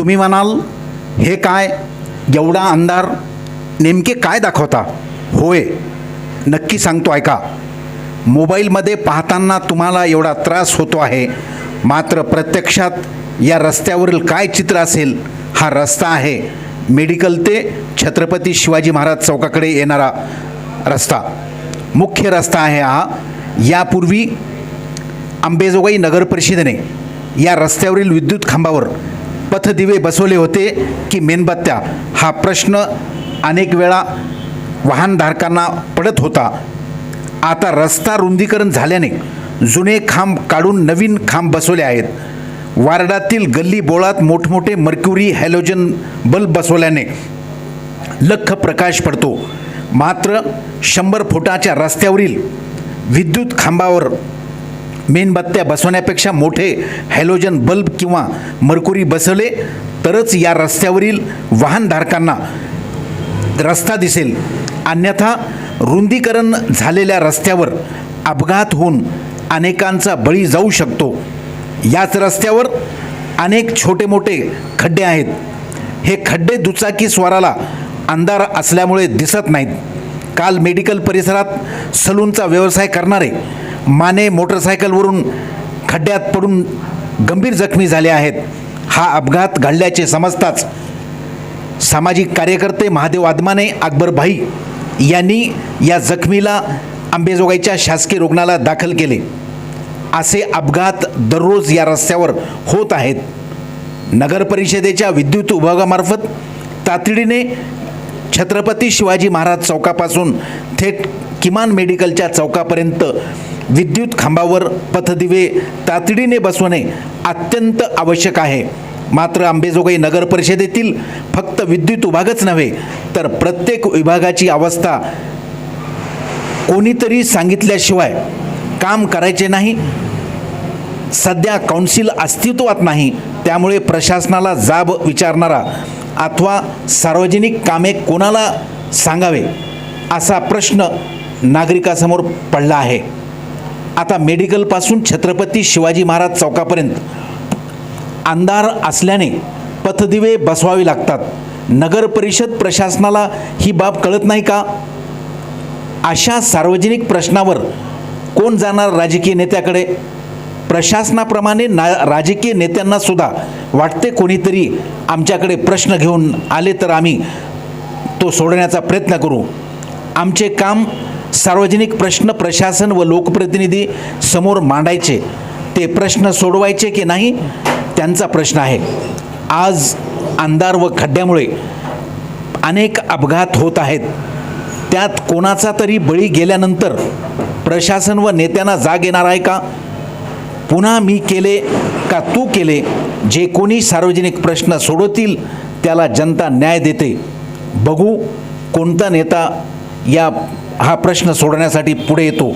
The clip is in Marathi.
तुम्ही म्हणाल हे काय? एवढा अंधार नेमके काय दाखवता? होय नक्की सांगतो ऐका. मोबाईलमध्ये पाहताना तुम्हाला एवढा त्रास होतो आहे. मात्र प्रत्यक्षात या रस्त्यावरील काय चित्र असेल हा रस्ता आहे. मेडिकल ते छत्रपती शिवाजी महाराज चौकाकडे येणारा रस्ता. मुख्य रस्ता आहे हा. यापूर्वी अंबेजोगाई नगर परिषदेने या रस्त्यावरील विद्युत खांबावर पथदिवे बसवले होते की मेणबत्त्या. हा प्रश्न अनेक वेळा वाहनधारकांना पडत होता. आता रस्ता रुंदीकरण झाल्याने जुने खांब काढून नवीन खांब बसवले आहेत. वार्डातील गल्ली बोळात मोठमोठे मर्क्युरी हॅलोजन बल्ब बसवल्याने लख प्रकाश पडतो. मात्र शंभर फुटाच्या रस्त्यावरील विद्युत खांबावर मेणबत्त्या बसवण्यापेक्षा मोठे हॅलोजन बल्ब किंवा मरकुरी बसवले तरच या रस्त्यावरील वाहनधारकांना रस्ता दिसेल. अन्यथा रुंदीकरण झालेल्या रस्त्यावर अपघात होऊन अनेकांचा बळी जाऊ शकतो. याच रस्त्यावर अनेक छोटे मोठे खड्डे आहेत. हे खड्डे दुचाकी स्वाराला अंधार असल्यामुळे दिसत नाहीत. काल मेडिकल परिसरात सलूनचा व्यवसाय करणारे माने मोटरसायकलवरून खड्ड्यात पडून गंभीर जखमी झाले आहेत. हा अपघात घडल्याचे समजताच सामाजिक कार्यकर्ते महादेव आदमाने अकबर भाई यांनी या जखमीला आंबेजोगाईच्या शासकीय रुग्णालयात दाखल केले. असे अपघात दररोज या रस्त्यावर होत आहेत. नगर परिषदेच्या विद्युत विभागामार्फत तातडीने छत्रपती शिवाजी महाराज चौकापासून थेट किमान मेडिकलच्या चौकापर्यंत विद्युत खांबावर पथदिवे तातडीने बसवणे अत्यंत आवश्यक आहे. मात्र आंबेजोगाई नगर परिषदेतील फक्त विद्युत विभागच नव्हे तर प्रत्येक विभागाची अवस्था कोणीतरी सांगितल्याशिवाय काम करायचे नाही. सध्या काउन्सिल अस्तित्वात नाही त्यामुळे प्रशासनाला जाब विचारणारा अथवा सार्वजनिक कामे कोणाला सांगावे असा प्रश्न नागरिकासमोर पडला आहे. आता मेडिकलपासून छत्रपती शिवाजी महाराज चौकापर्यंत. अंधार असल्याने पथदिवे बसवावे लागतात. नगर परिषद प्रशासनाला ही बाब कळत नाही का? अशा सार्वजनिक प्रश्नावर कोण जाणार राजकीय नेत्याकडे? प्रशासनाप्रमाणे ना राजकीय नेत्यांना सुद्धा वाटते कोणीतरी आमच्याकडे प्रश्न घेऊन आले तर आम्ही तो सोडवण्याचा प्रयत्न करू. आमचे काम सार्वजनिक प्रश्न प्रशासन व लोकप्रतिनिधी समोर मांडायचे ते प्रश्न सोडवायचे की नाही त्यांचा प्रश्न आहे. आज अंधार व खड्ड्यामुळे अनेक अपघात होत आहेत. त्यात कोणाचा तरी बळी गेल्यानंतर प्रशासन व नेत्यांना जाग येणार आहे का? पुन्हा मी केले का तू केले? जे कोणी सार्वजनिक प्रश्न सोडवतील त्याला जनता न्याय देते. बघू कोणता नेता या हा प्रश्न सोडवण्यासाठी पुढे येतो.